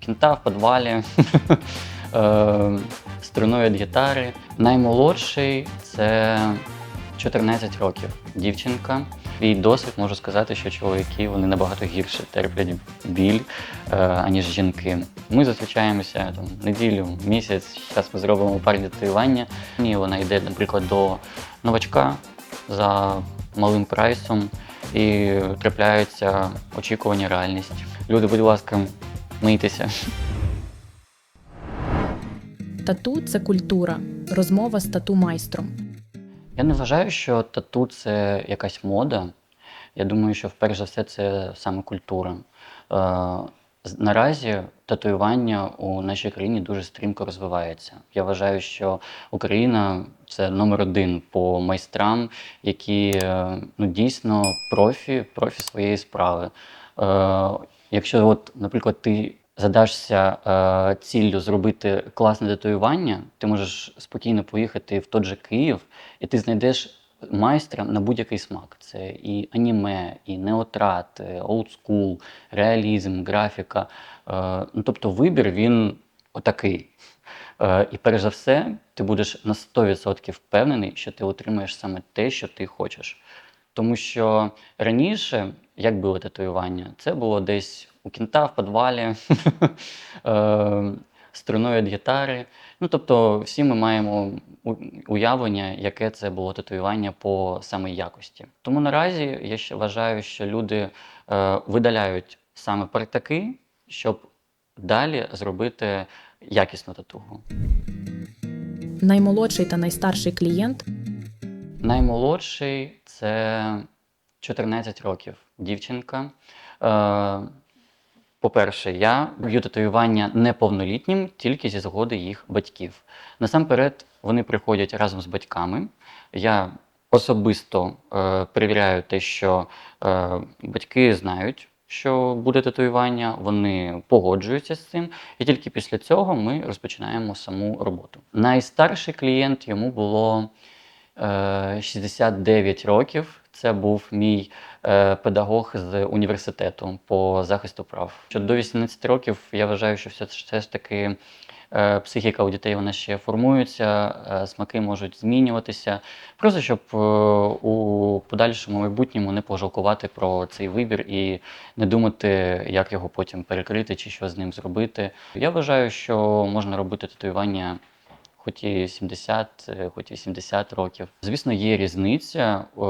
кінта в підвалі, е, струною від гітари. Наймолодший це 14 років. Дівчинка. Свій досвід можу сказати, що чоловіки вони набагато гірше терплять біль, е, аніж жінки. Ми зустрічаємося там неділю, місяць. Зараз ми зробимо парні татуювання. І вона йде, наприклад, до новачка за малим прайсом і трапляються очікування реальність. Люди, будь ласка, мийтеся. Тату це культура, розмова з тату-майстром. Я не вважаю, що тату це якась мода. Я думаю, що вперше за все це саме культура. Е, наразі татуювання у нашій країні дуже стрімко розвивається. Я вважаю, що Україна це номер один по майстрам, які е, ну, дійсно профі, профі своєї справи. Якщо, от, наприклад, ти задашся е, ціллю зробити класне татуювання, ти можеш спокійно поїхати в той же Київ, і ти знайдеш майстра на будь-який смак. Це і аніме, і неотрат, олдскул, реалізм, графіка. Е, ну, тобто вибір він отакий. Е, і перш за все, ти будеш на 100% впевнений, що ти отримаєш саме те, що ти хочеш. Тому що раніше, як було татуювання, це було десь у кінта в підвалі, е, струною від гітари. Ну, тобто, всі ми маємо уявлення, яке це було татуювання по саме якості. Тому наразі я ще вважаю, що люди е, видаляють саме партаки, щоб далі зробити якісну татугу. Наймолодший та найстарший клієнт Наймолодший це 14 років. Дівчинка. Е, по-перше, я б'ю татуювання неповнолітнім тільки зі згоди їх батьків. Насамперед, вони приходять разом з батьками. Я особисто е, перевіряю те, що е, батьки знають, що буде татуювання, вони погоджуються з цим, і тільки після цього ми розпочинаємо саму роботу. Найстарший клієнт йому було 69 років. Це був мій е, педагог з університету по захисту прав. Що до 18 років я вважаю, що все, все ж таки е, психіка у дітей вона ще формується, е, смаки можуть змінюватися. Просто щоб е, у подальшому майбутньому не пожалкувати про цей вибір і не думати, як його потім перекрити чи що з ним зробити. Я вважаю, що можна робити татуювання хоч і 70, е, хоч і 80 років. Звісно, є різниця в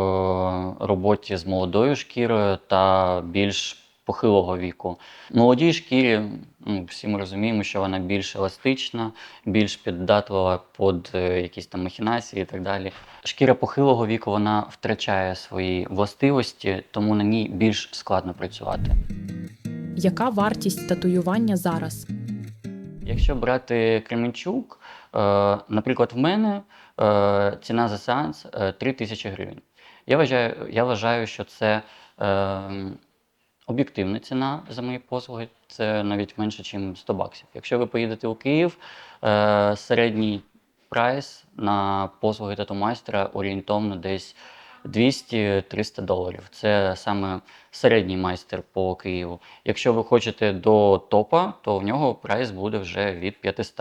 роботі з молодою шкірою та більш похилого віку. Молодій шкірі ну, всі ми розуміємо, що вона більш еластична, більш піддатлива під е, якісь там махінації і так далі. Шкіра похилого віку вона втрачає свої властивості, тому на ній більш складно працювати. Яка вартість татуювання зараз? Якщо брати Кременчук, е, наприклад, в мене е, ціна за сеанс е, 3 тисячі гривень. Я вважаю, я вважаю, що це е, об'єктивна ціна за мої послуги, це навіть менше, ніж 100 баксів. Якщо ви поїдете у Київ, е, середній прайс на послуги тату-майстра орієнтовно десь 200-300 доларів. Це саме середній майстер по Києву. Якщо ви хочете до топа, то в нього прайс буде вже від 500.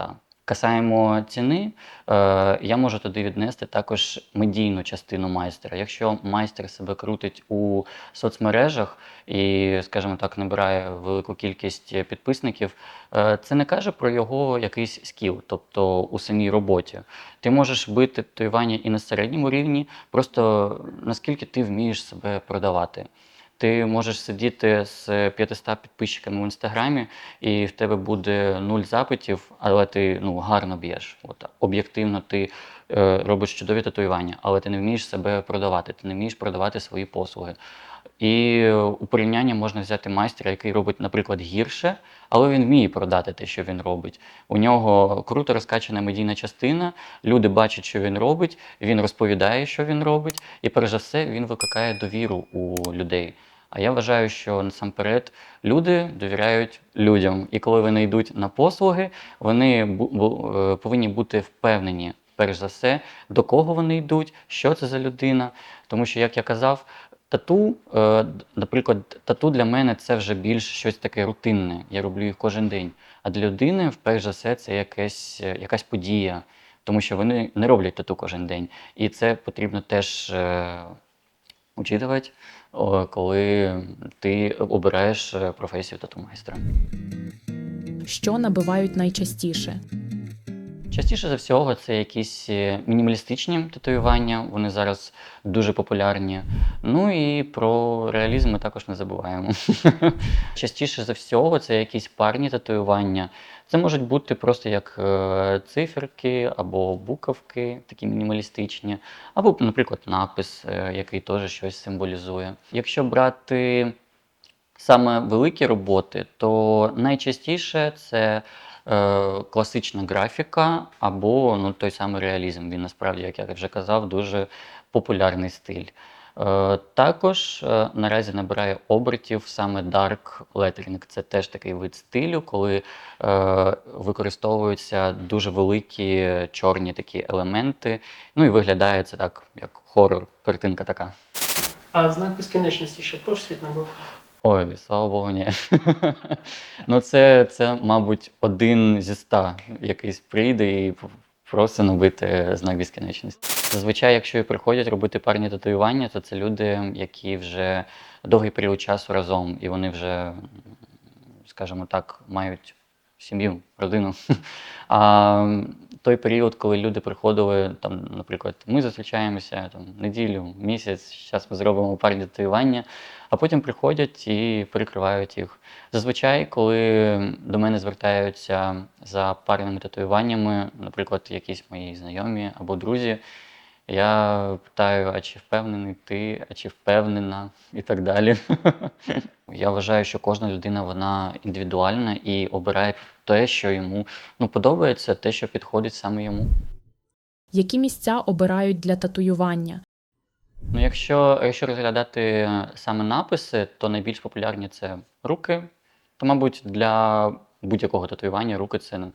Касаємо ціни, е, я можу туди віднести також медійну частину майстра. Якщо майстер себе крутить у соцмережах і, скажімо так, набирає велику кількість підписників, е, це не каже про його якийсь скіл, тобто у самій роботі. Ти можеш бити татуювання і на середньому рівні, просто наскільки ти вмієш себе продавати. Ти можеш сидіти з 500 підписчиками в інстаграмі, і в тебе буде нуль запитів, але ти ну, гарно б'єш. От, об'єктивно ти е, робиш чудові татуювання, але ти не вмієш себе продавати, ти не вмієш продавати свої послуги. І у порівнянні можна взяти майстра, який робить, наприклад, гірше, але він вміє продати те, що він робить. У нього круто розкачана медійна частина, люди бачать, що він робить, він розповідає, що він робить, і перш за все він викликає довіру у людей. А я вважаю, що насамперед люди довіряють людям, і коли вони йдуть на послуги, вони е, повинні бути впевнені, перш за все, до кого вони йдуть, що це за людина. Тому що, як я казав, Тату, е, наприклад, тату для мене це вже більш щось таке рутинне. Я роблю їх кожен день. А для людини, вперше за все, це якась, е, якась подія, тому що вони не роблять тату кожен день. І це потрібно теж е, учитувати, коли ти обираєш е, професію тату-майстра. Що набивають найчастіше? Частіше за всього, це якісь е, мінімалістичні татуювання, вони зараз дуже популярні. Ну і про реалізм ми також не забуваємо. Частіше за всього, це якісь парні татуювання. Це можуть бути просто як е, циферки або буковки, такі мінімалістичні, або, наприклад, напис, е, який теж щось символізує. Якщо брати саме великі роботи, то найчастіше це класична графіка або ну, той самий реалізм. Він насправді, як я вже казав, дуже популярний стиль. Е, також е, наразі набирає обертів саме Dark Lettering. Це теж такий вид стилю, коли е, використовуються дуже великі чорні такі елементи. Ну і виглядає це так, як хорор, картинка така. А знак безкінечності ще теж світ набув. Ой, слава Богу, ні. ну, це, це, мабуть, один зі ста якийсь прийде і п- просить набити знак безкінечності. Зазвичай, якщо і приходять робити парні татуювання, то це люди, які вже довгий період часу разом, і вони вже, скажімо так, мають сім'ю, родину. А той період, коли люди приходили, там, наприклад, ми зустрічаємося там, неділю, місяць, зараз ми зробимо парні татуювання, а потім приходять і перекривають їх. Зазвичай, коли до мене звертаються за парними татуюваннями, наприклад, якісь мої знайомі або друзі, я питаю, а чи впевнений ти, а чи впевнена, і так далі. Я вважаю, що кожна людина вона індивідуальна і обирає те, що йому ну, подобається, те, що підходить саме йому. Які місця обирають для татуювання? Ну, якщо, якщо розглядати саме написи, то найбільш популярні це руки. То, мабуть, для будь-якого татуювання руки це ну,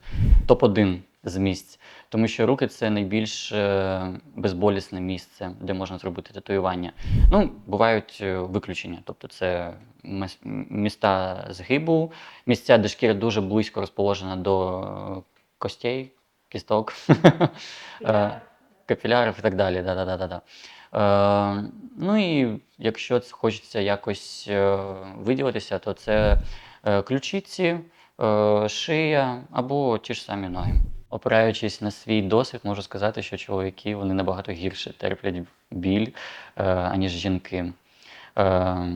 топ-1 з місць. Тому що руки це найбільш е, безболісне місце, де можна зробити татуювання. Ну, бувають е, виключення, тобто це міста згибу, місця, де шкіра дуже близько розположена до е, костей, кісток, капілярів і так далі. Да-да-да-да-да. Е, ну і якщо хочеться якось виділитися, то це е, ключиці, шия або ті ж самі ноги. Опираючись на свій досвід, можу сказати, що чоловіки вони набагато гірше терплять біль, е, аніж жінки. Е,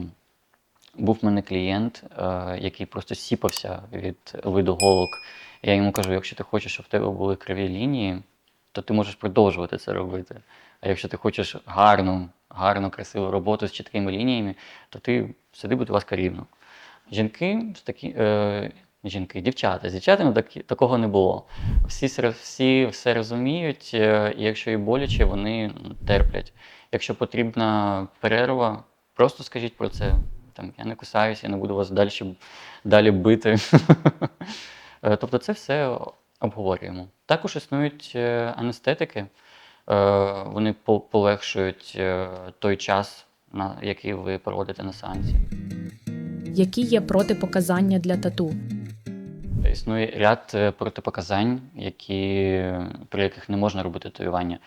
був в мене клієнт, е, який просто сіпався від виду голок. Я йому кажу: якщо ти хочеш, щоб в тебе були криві лінії, то ти можеш продовжувати це робити. А якщо ти хочеш гарну, гарну, красиву роботу з чіткими лініями, то ти сиди, будь ласка, рівно. Жінки з такі. Е, Жінки, дівчата, з дівчатами такі, такого не було. Всі, всі все розуміють, е, і якщо і боляче, вони терплять. Якщо потрібна перерва, просто скажіть про це. Там, я не кусаюся, я не буду вас далі, далі бити. Е, Тобто це все обговорюємо. Також існують е, анестетики. Вони по- полегшують той час, на який ви проводите на сеансі. Які є протипоказання для тату? Існує ряд е, протипоказань, які, при яких не можна робити татуювання.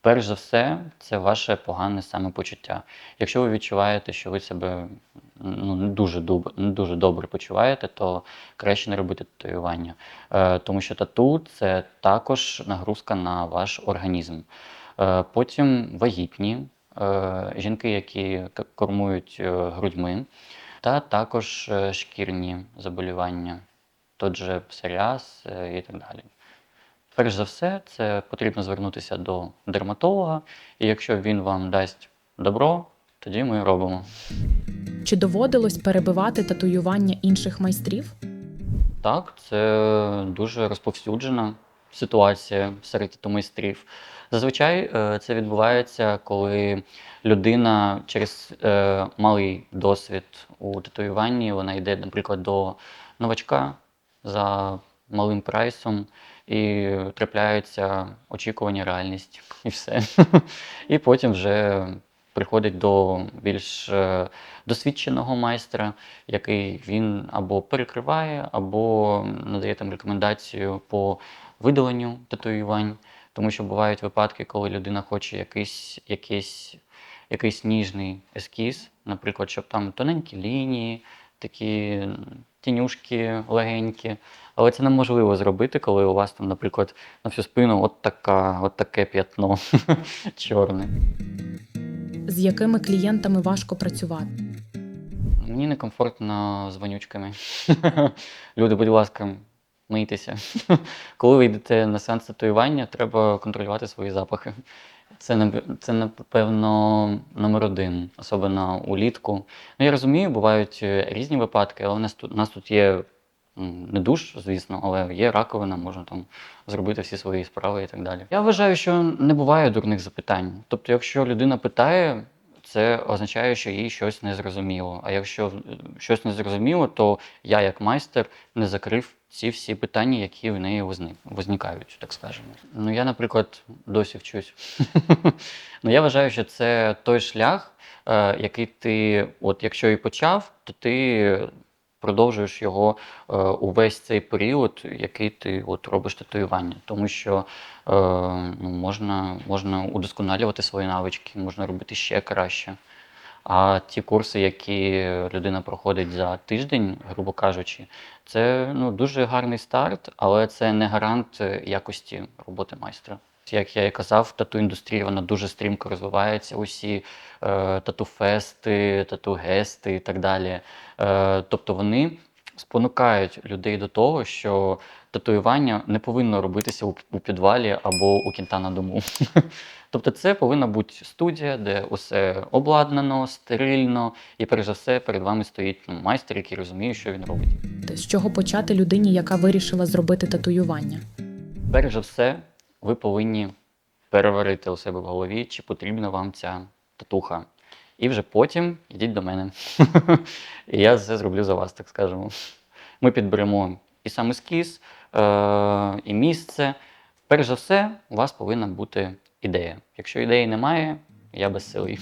Перш за все, це ваше погане самопочуття. Якщо ви відчуваєте, що ви себе ну, не, дуже доб- не дуже добре почуваєте, то краще не робити татуювання. Е, тому що тату це також нагрузка на ваш організм. Е, потім вагітні, е, жінки, які кормують е, грудьми, та також е, шкірні заболівання тот же псоріаз е, і так далі. Перш за все, це потрібно звернутися до дерматолога, і якщо він вам дасть добро, тоді ми робимо. Чи доводилось перебивати татуювання інших майстрів? Так, це дуже розповсюджена ситуація серед тату-майстрів. Зазвичай е, це відбувається, коли людина через е, малий досвід у татуюванні, вона йде, наприклад, до новачка за малим прайсом, і трапляються очікування, реальність, і все. І потім вже приходить до більш е, досвідченого майстра, який він або перекриває, або надає там рекомендацію по видаленню татуювань. Тому що бувають випадки, коли людина хоче якийсь, якийсь, якийсь ніжний ескіз, наприклад, щоб там тоненькі лінії, такі тінюшки легенькі. Але це неможливо зробити, коли у вас там, наприклад, на всю спину от, така, от таке п'ятно чорне. З якими клієнтами важко працювати? Мені некомфортно з вонючками. Люди, будь ласка, мийтеся. Коли ви йдете на сеанс татуювання, треба контролювати свої запахи. Це, це напевно, номер один, особливо улітку. Ну, я розумію, бувають е, різні випадки, але у нас тут, у нас тут є не душ, звісно, але є раковина, можна там зробити всі свої справи і так далі. Я вважаю, що не буває дурних запитань. Тобто, якщо людина питає, це означає, що їй щось не зрозуміло. А якщо е, щось не зрозуміло, то я, як майстер, не закрив ці всі питання, які в неї возникають, так скажемо. Ну, я, наприклад, досі вчусь. ну, я вважаю, що це той шлях, е, який ти, от якщо і почав, то ти продовжуєш його е, увесь цей період, який ти от робиш татуювання. Тому що е, ну, можна, можна удосконалювати свої навички, можна робити ще краще. А ті курси, які людина проходить за тиждень, грубо кажучи, це ну, дуже гарний старт, але це не гарант е, якості роботи майстра. Як я і казав, тату-індустрія вона дуже стрімко розвивається. Усі е, тату-фести, тату-гести і так далі. Е, тобто вони спонукають людей до того, що татуювання не повинно робитися у, у підвалі або у кінта на дому. Тобто це повинна бути студія, де усе обладнано, стерильно, і перш за все перед вами стоїть ну, майстер, який розуміє, що він робить. З чого почати людині, яка вирішила зробити татуювання? Перш за все, ви повинні переварити у себе в голові, чи потрібна вам ця татуха. І вже потім йдіть до мене. і я все зроблю за вас, так скажемо. Ми підберемо і сам ескіз, е- і місце. Перш за все, у вас повинна бути ідея. Якщо ідеї немає, я безсилий.